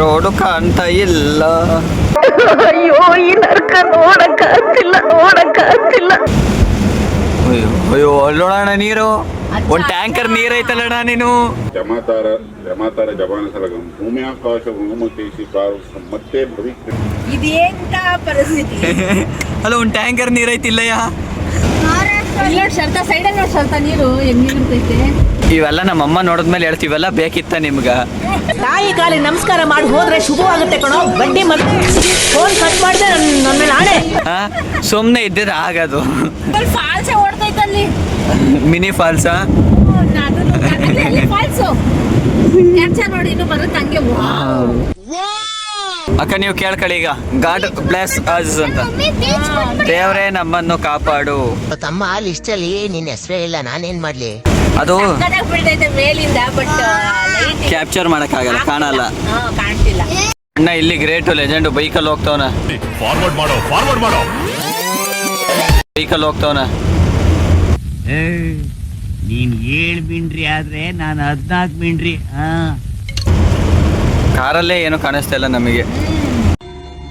Road ಕಾಣ್ತಾ ಇಲ್ಲ. ಅಯ್ಯೋ ಈ ನರ್ಕ ನೋಡಕ್ಕಾಗ್ತಿಲ್ಲ ನೋಡಕ್ಕಾಗ್ತಿಲ್ಲ ಅಯ್ಯೋ ಅಯ್ಯೋ ಅಲ್ಲೋಣ ನೀರು. ಒಂದ್ ಟ್ಯಾಂಕರ್ ನೀರ್ ಐತಲ್ಲಣ್ಣ ನೀನು. ಜಮಾತಾರ ಜಮಾತಾರ ಜಮಾನ ಸಲಗಂ ಭೂಮಿ ಆಕಾಶಿಸಿ ಕಾರು ಮತ್ತೆ ಭವಿಷ್ಯ ಇದೇಂತ ಪರಿಸ್ಥಿತಿ? ಅಲ್ಲ ಒಂದ್ ಟ್ಯಾಂಕರ್ ನೀರ್ ಐತಿಲ್ಲಯ್ಯ ಇಲ್ಲ ನೋಡಿ ಶರ್ತ ಸೈಡ್ ನೋಡಿ ಶರ್ತ ನೀರು ಹೆಂಗ್ ನಿಲ್ತೈತೆ ಇವೆಲ್ಲ ನಮ್ಮಮ್ಮ ನೋಡಿದ್ಮೇಲೆ ಹೇಳ್ತೀವಲ್ಲ ಬೇಕಿತ್ತ ನಿಮ್ಗ. ತಾಯಿ ಕಾಲಿ ನಮಸ್ಕಾರ ಮಾಡಿ ಹೋದ್ರೆ ಶುಭವಾಗುತ್ತೆ ಕಣೋ. ಬಡ್ಡಿ ಮತ್ತೆ ಫೋನ್ ಕಟ್ ಮಾಡಿದೆ ನನ್ನ ಮೇಲೆ ಆಣೆ? ಸುಮ್ನೆ ಇದ್ದಿದ್ರೆ ಆಗದು. ಫಾಲ್ಸೆ ಓಡ್ತೈತಲ್ಲಿ. ಮಿನಿ ಫಾಲ್ಸ? ಫಾಲ್ಸು? ಕ್ಯಾಪ್ಚರ್ ನೋಡಿ ಇನ್ನು ಬರುತ್ತೆ ಹಂಗೆ? ಅಕ್ಕ ನೀವು ಕೇಳ್ಕೊಳ್ಳಿ ಈಗ. ಗಾಡ್ ಬ್ಲೆಸ್ ಅಸ್ ಅಂತ. ದೇವರೇ ನಮ್ಮನ್ನು ಕಾಪಾಡು. ತಮ್ಮ ಲಿಸ್ಟಲ್ಲಿ ನಿನ್ನ ಹೆಸರೇ ಇಲ್ಲ ನಾನೇನ್ ಮಾಡ್ಲಿ? ಅದು ಬೀಳ್ತೈತೆ ಮೇಲಿಂದ ಬಟ್ ಲೈಟ್ ಕ್ಯಾಪ್ಚರ್ ಮಾಡಕ್ಕಾಗಲ್ಲ ಕಾಣಲ್ಲ. ಕಾಣ್ತಿಲ್ಲ. ಅಣ್ಣ ಇಲ್ಲಿ ಗ್ರೇಟ್ ಲೆಜೆಂಡ್ ಬೈಕಲ್ಲಿ ಹೋಗ್ತವನ. ಫಾರ್ವರ್ಡ್ ಮಾಡೋ ಫಾರ್ವರ್ಡ್ ಮಾಡೋ. ಬೈಕಲ್ಲಿ ಹೋಗ್ತವನ. ನೀನ್ ಏಳ್ ಮಿಂಡ್ರಿ ಆದ್ರೆ ನಾನು ಹದ್ನಾಲ್ಕು ಮಿಂಡ್ರಿ ಹಾ. ಕಾರಲ್ಲೇ ಏನು ಕಾಣಿಸ್ತಾ ಇಲ್ಲ ನಮಗೆ.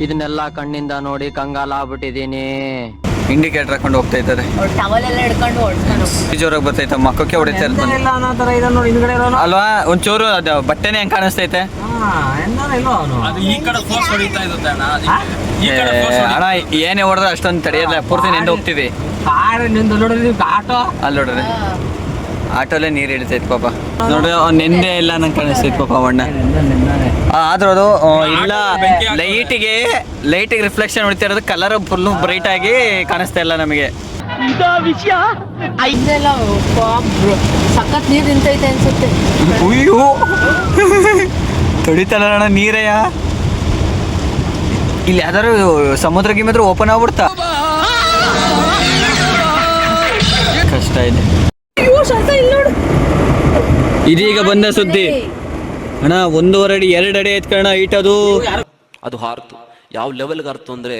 ಇದನ್ನೆಲ್ಲ ಕಣ್ಣಿಂದ ನೋಡಿ ಕಂಗಾಲ ಆಗ್ಬಿಟ್ಟಿದೀನಿ ಇಂಡಿಕೇಟರ್ ಹಾಕೊಂಡು ಹೋಗ್ತಾ ಇದ್ದಾರೆ. ಟವಲ್ ಎಲ್ಲ ಹಿಡ್ಕೊಂಡು ಓಡ್ತಾನೆ ಜೋರಾಗಿ ಬರ್ತೈತೆ ಮಕ್ಕಕ್ಕೆ ಹೊಡಿತಾ ಇರ್ತಾನೆ ಇಲ್ಲ ಅನ್ನೋ ತರ ಇದೆ ನೋಡಿ ಹಿಂದ್ಗಡೆ ಇರೋನು. ಅಲ್ವಾ? ಒಂಚೂರು ಅದು ಬಟ್ಟೆನೇ ಹೆಂಗ್ ಕಾಣಿಸ್ತೈತೆ? ಅಣ್ಣ ಏನೇ ಹೊಡೆದ್ರೆ ಅಷ್ಟೊಂದು ತಡೆಯಲ್ಲ ಪೂರ್ತಿ ನೆಂದು ಹೋಗ್ತಿದೆ. ಕಾರ್ ನಿಂದು ನೋಡಿದ್ರಿ ಆಟೋ ಅಲ್ಲಿ ನೋಡ್ರಿ ಆಟೋಲೆ ನೀರು ಹಿಡಿತೈತೆ ಪಾಪ. ನೋಡಿ ನಿಂದೆ ಇಲ್ಲ ನಂಗೆ ಕಾಣಿಸ್ತೈತೆ ಪಾಪ ಅವಣ್ಣ ಆದ್ರೂ ಅದು ಇಲ್ಲ ಲೈಟಿಗೆ ಲೈಟಿಗೆ ರಿಫ್ಲೆಕ್ಷನ್ ಹೊಡಿತಾ ಇರೋದು ಕಲರ್ ಫುಲ್ ಬ್ರೈಟ್ ಆಗಿ ಕಾಣಿಸ್ತಾ ಇಲ್ಲ ನಮಗೆ. ಇದೆಲ್ಲ ಸಖತ್ ನೀರು ನಿಂತೈತೆ ಅನ್ಸುತ್ತೆ. ಅಯ್ಯೋ. ತೊಡಿತಲ್ಲ ಅಣ್ಣ ನೀರಯ್ಯ ಇಲ್ಲಿ ಯಾವ್ದಾದ್ರು ಸಮುದ್ರ ಗಿಮಿದ್ರ ಓಪನ್ ಆಗ್ಬಿಡ್ತಾ? ಕಷ್ಟ ಇದೆ. ಅಯ್ಯೋ ಶರ್ತ ಇಲ್ಲಿ ನೋಡು. ಇದೀಗ ಬಂದ ಸುದ್ದಿ. ಅಣ್ಣ ಒಂದೂವರೆ ಅಡಿ ಎರಡು ಅಡಿ ಐತ್ ಕಣ ಹೈಟ್ ಅದು ಅದು ಹಾರ್ತು. ಯಾವ ಲೆವೆಲ್ಗೆ ಹಾರ್ತು ಅಂದ್ರೆ?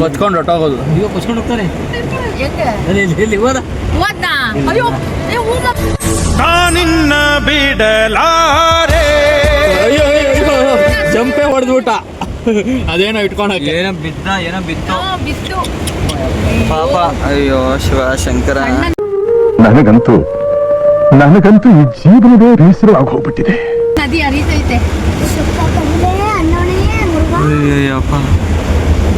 ಕೊತ್ಕೊಂಡು ಹೊಟ್ಟೋಗೋದು. ಈಗ ಕುಸ್ಕೊಂಡು ಹೋಗ್ತಾನೆ ಹೆಂಗೆ? ಅಲ್ಲಿ ಇಲ್ಲಿ ಇಲ್ಲಿ ಹೋದ. ಹೋದ್ನಾ? ಅಯ್ಯೋ ಏ, ಹೂ ಮಾ- ನಾನಿನ್ನ ಬಿಡಲಾರೆ. ಜಂಪೆ ಹೊಡೆದ್ಬಿಟ್ಟ. ಅದೇನೋ ಇಟ್ಕೊಂಡಕ್ಕೆ ಏನೋ ಬಿದ್ದ ಏನೋ ಬಿತ್ತು. ಆ, ಬಿತ್ತು. ಪಾಪ. ಅಯ್ಯೋ ಶಿವ ಶಂಕರ. ನನಗಂತೂ ನನಗಂತೂ ಈ ಜೀವನವೇ ಆಗಿ ಹೋಗ್ಬಿಟ್ಟಿದೆ ನದಿ ಹರಿತೈತೆ. ಅಯ್ಯಪ್ಪ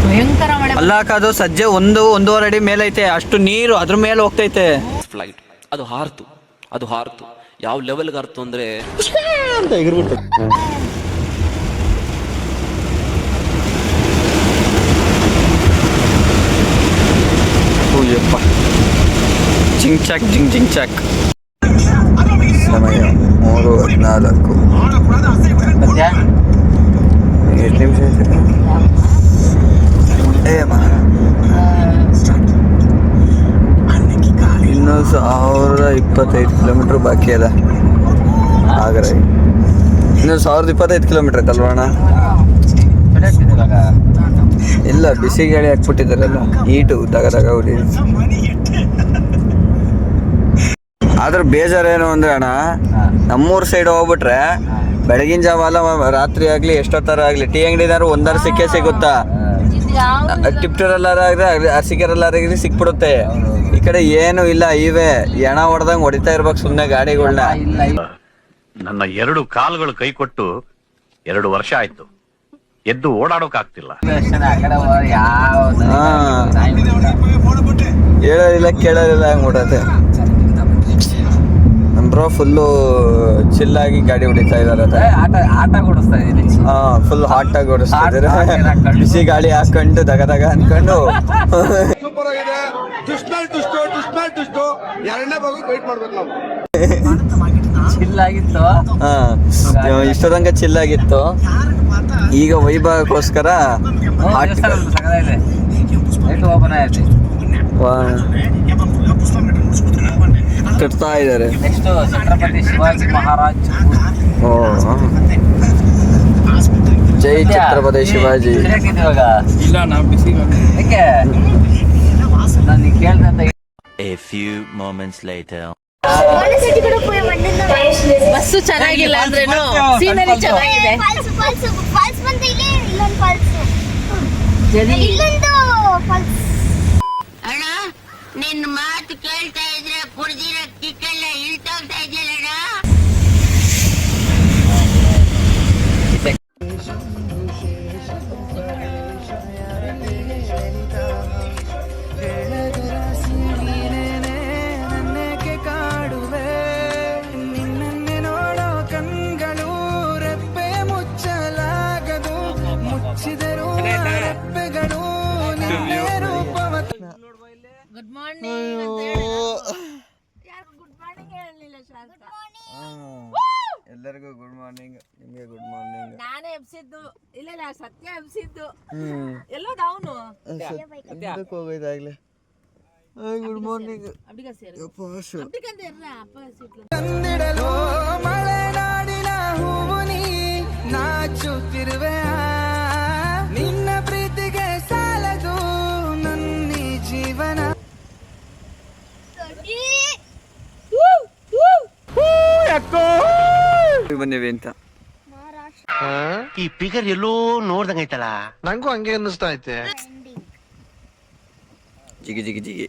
ಭಯಂಕರ ಮಳೆ. ಅಲ್ಲ ಅಕ್ಕ, ಅದು ಸಜ್ಜೆ ಒಂದು ಒಂದೂವರೆ ಅಡಿ ಮೇಲೆ ಐತೆ ಅಷ್ಟು ನೀರು ಅದ್ರ ಮೇಲೆ ಹೋಗ್ತೈತೆ. ಫ್ಲೈಟ್ ಅದು ಹಾರ್ತು. ಅದು ಹಾರ್ತು. ಯಾವ ಲೆವೆಲ್ಗೆ ಹಾರ್ತು ಅಂದ್ರೆ ಅಯ್ಯಪ್ಪ ಜಿಂಗ್ ಚಾಕ್ ಜಿಂಗ್ ಜಿಂಗ್ ಚಾಕ್ ಸಮಯ ಮೂರು ಹದಿನಾಲ್ಕು ಎಷ್ಟು ನಿಮಿಷ ಇನ್ನೂ ಸಾವಿರದ ಇಪ್ಪತ್ತೈದು ಕಿಲೋಮೀಟ್ರ್ ಬಾಕಿ ಅದ. ಆಗ್ರ ಇನ್ನೂ ಸಾವಿರದ ಇಪ್ಪತ್ತೈದು ಕಿಲೋಮೀಟ್ರ್ ಕಲ್ವಣ ಇಲ್ಲ, ಬಿಸಿ ಗಾಳಿ ಹಾಕ್ಬಿಟ್ಟಿದಾರಲ್ಲ ಈಟು ದಗ ದಗ ಹೊಡಿ ಆದ್ರೆ ಬೇಜಾರೇನು ಅಂದ್ರೆ ಅಣ್ಣ ನಮ್ಮೂರ್ ಸೈಡ್ ಹೋಗ್ಬಿಟ್ರೆ ಬೆಳಗಿನ ಜಾವ ಅಲ್ಲ ರಾತ್ರಿ ಆಗ್ಲಿ ಎಷ್ಟೊತ್ತರ ಆಗ್ಲಿ ಟೀ ಅಂಗಡಿನಾರು ಒಂದರ ಸಿಕ್ಕೇ ಸಿಗುತ್ತಾ? ಟಿಪ್ಟರಲ್ಲಾರಾಗ್ಲಿ ಅರಸಿಕೆರಲ್ಲಾರಾಗ್ಲಿ ಸಿಕ್ಬಿಡುತ್ತೆ. ಈ ಕಡೆ ಏನು ಇಲ್ಲ ಇವೆ. ಎಣ ಹೊಡೆದಂಗ್ ಹೊಡಿತಾ ಇರ್ಬೇಕು ಸುಮ್ನೆ ಗಾಡಿಗಳನ್ನ ನನ್ನ ಎರಡು ಕಾಲುಗಳು ಕೈ ಕೊಟ್ಟು ಎರಡು ವರ್ಷ ಆಯ್ತು. ಎದ್ದು ಓಡಾಡೋಕ್ ಆಗ್ತಿಲ್ಲ ಹೇಳೋದಿಲ್ಲ ಕೇಳೋದಿಲ್ಲ ಹಂಗ್ ಬ್ರೋ ಫುಲ್ಲು ಚಿಲ್ಲಾಗಿ ಗಾಡಿ ಹೊಡಿತಾ ಇದಾರೆ ಆಟ ಆಟ ಕೊಡಿಸ್ತಾ ಇದೀನಿ. ಹಾ ಫುಲ್ ಹಾಟ್ ಆಗಿ ಓಡಿಸ್ತಾ ಇದಾರೆ ಬಿಸಿ ಗಾಳಿ ಹಾಕೊಂಡು ದಗ ದಗ ಅನ್ಕೊಂಡು. ಚಿಲ್ಲಾಗಿತ್ತು ಹಾ ಇಷ್ಟೊದಂಗ ಚಿಲ್ಲಾಗಿತ್ತು ಈಗ ವೈಭವಕ್ಕೋಸ್ಕರ ಹಾಟ್ ಓಪನ್ ಆಗೈತೆ ಕಟ್ತಾ ಇದಾರೆ ನೆಕ್ಸ್ಟ್ ಛತ್ರಪತಿ ಶಿವಾಜಿ. ಮಹಾರಾಜ್ ಓ ಜೈ ಛತ್ರಪತಿ ಶಿವಾಜಿ ಇಲ್ಲ ಬಿಸಿ ಯಾಕೆ ನಾನು A few moments later. Bus ಚೆನ್ನಾಗಿಲ್ಲ ಅಂದ್ರೇನು ಸೀನರಿ ಚೆನ್ನಾಗಿದೆ. ಅಣ್ಣ ನಿನ್ ಮಾತು ಕೇಳ್ತಾ ಇದ್ರೆ ಕುಡ್ದಿರೋ ಕಿಕ್ಕೆಲ್ಲ ಇಳ್ತೋಗ್ತಾ ಇದೆಯಲ್ಲ ಎಲ್ಲರಿಗೂ ಗುಡ್ ಮಾರ್ನಿಂಗ್ ನಿಮಗೆ ಗುಡ್ ಮಾರ್ನಿಂಗ್ ನಾನೇ ಎಬ್ಸಿದ್ದು. ಇಲ್ಲ ಇಲ್ಲ ಸತ್ಯ ಎಬ್ಸಿದ್ದು. ಎಲ್ಲೋದ ಅವನು ಎಂತಕ್ಕೆ ಹೋಗೋದಾಗ್ಲೇ? ಗುಡ್ ಮಾರ್ನಿಂಗ್ ಅಬ್ಡಿಗ ಸೇರು. ಅಪ್ಪ ಸಿಟ್ಲು. ಬಂದಿವಿ ಅಂತ. ಈ ಪಿಗರ್ ಎಲ್ಲೋ ನೋಡ್ದಂಗೈತಲ್ಲ ನಂಗೂ ಹಂಗೆ ಅನ್ನಿಸ್ತಾ ಐತೆ. ಜಿಗಿ ಜಿಗಿ ಜಿಗಿ.